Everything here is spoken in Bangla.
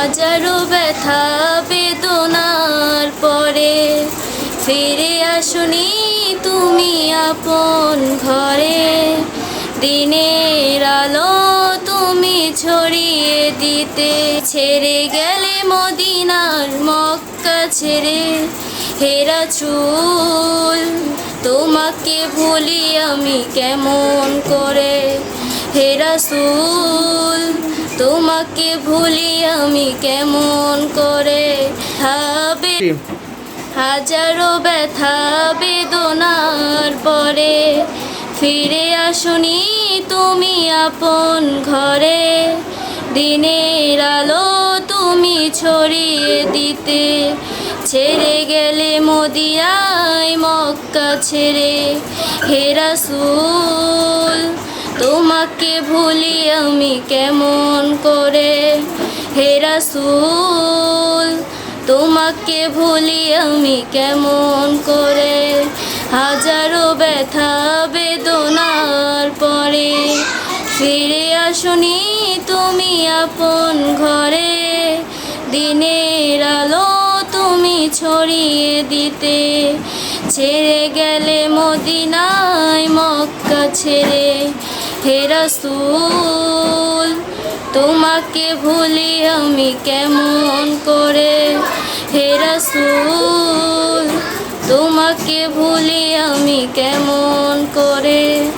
হাজারো ব্যথা বেদনার পরে ফিরে আসুনি তুমি আপন ঘরে। দিনের আলো তুমি ছড়িয়ে দিতে ছেড়ে গেলে মদিনার মক্কা ছেড়ে হেরা চুল। তোমাকে ভুলি আমি কেমন করে? হেরা সুল তোমাকে ভুলি আমি কেমন করে? হবে হাজারো ব্যথা বেদনার পরে ফিরে আসনি তুমি আপন ঘরে। দিনের আলো তুমি ছড়িয়ে দিতে ছেড়ে গেলে মদিয়ায় মক্কা ছেড়ে হেরাসুল তোমাকে ভুলি আমি কেমন করে? হেরাসুল তোমাকে ভুলি আমি কেমন করে? হাজারো ব্যথা বেদনার পরে ফিরে আসনি তুমি আপন ঘরে। দিনের আলো তুমি ছড়িয়ে দিতে। ছেড়ে গেলে মদিনায় মক্কা ছেড়ে হেরাসুল তোমাকে ভুলি আমি কেমন করে? হেরাসুল তোমাকে ভুলি আমি কেমন করে?